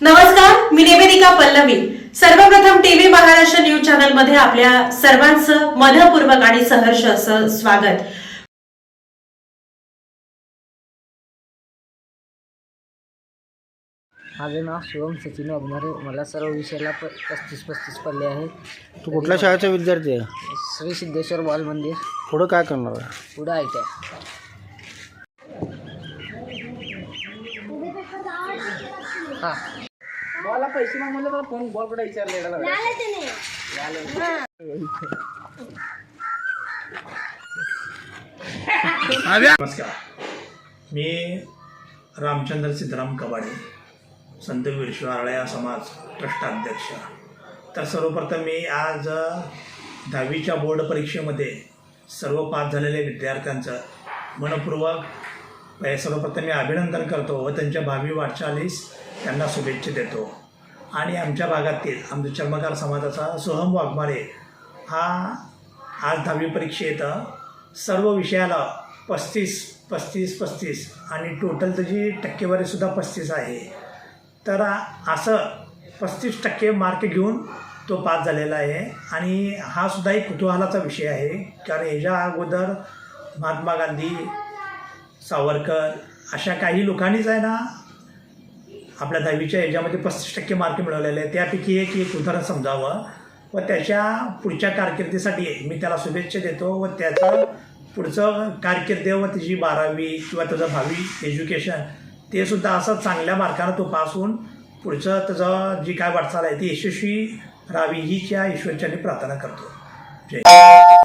नमस्कार मी निवेदिका पल्लवी. सर्वप्रथम TV Maharashtra news चॅनलमध्ये आपल्या सर्वांचं मनपूर्वक आणि सहर्ष असं स्वागत. माझे नाव शिवम सचिन वाघमारे. मला सर्व विषयाला प पस्तीस पस्तीस पडले आहे तू कुठल्या शाळेचा विद्यार्थी आहे? श्री सिद्धेश्वर बाल मंदिर. पुढं काय करणार आहे? पुढं आहे काय हा. बॉलला पैसे मागवले तर फोन बॉलकडे विचारले नमस्कार. मी रामचंद्र सिद्धराम कबाडे संत विश्वाळया समाज ट्रस्टाध्यक्ष. तर सर्वप्रथम मी आज दहावीच्या बोर्ड परीक्षेमध्ये सर्व पास झालेल्या विद्यार्थ्यांचं मनपूर्वक ए, सर्वप्रथम मी अभिनंदन करतो व त्यांच्या भावी वाटचालीस त्यांना शुभेच्छा देतो. आणि आमच्या भागातील आमच्या चर्मकार समाजाचा सोहम वाघमारे हा आज दहावी परीक्षेत सर्व विषयाला पस्तीस पस्तीस पस्तीस आणि टोटल त्याची टक्केवारीसुद्धा पस्तीस आहे. तर असं पस्तीस टक्के मार्क घेऊन तो पास झालेला आहे आणि हा सुद्धा एक कुतूहलाचा विषय आहे. कारण ह्याच्या अगोदर महात्मा गांधी सावरकर अशा काही लोकांनीच आहे ना आपल्या दहावीच्या ह्याच्यामध्ये पस्तीस टक्के मार्क मिळवलेले आहेत. त्यापैकी एक एक उदाहरण समजावं. व त्याच्या पुढच्या कारकिर्दीसाठी मी त्याला शुभेच्छा देतो व त्याचं पुढचं कारकिर्द व त्याची बारावी किंवा त्याचं भावी एज्युकेशन ते सुद्धा असं चांगल्या मार्कानं तो पास होऊन पुढचं त्याचं जी काय वाटचाल आहे ती यशस्वी राहावी हीच्या ईश्वरच्याने प्रार्थना करतो. जय.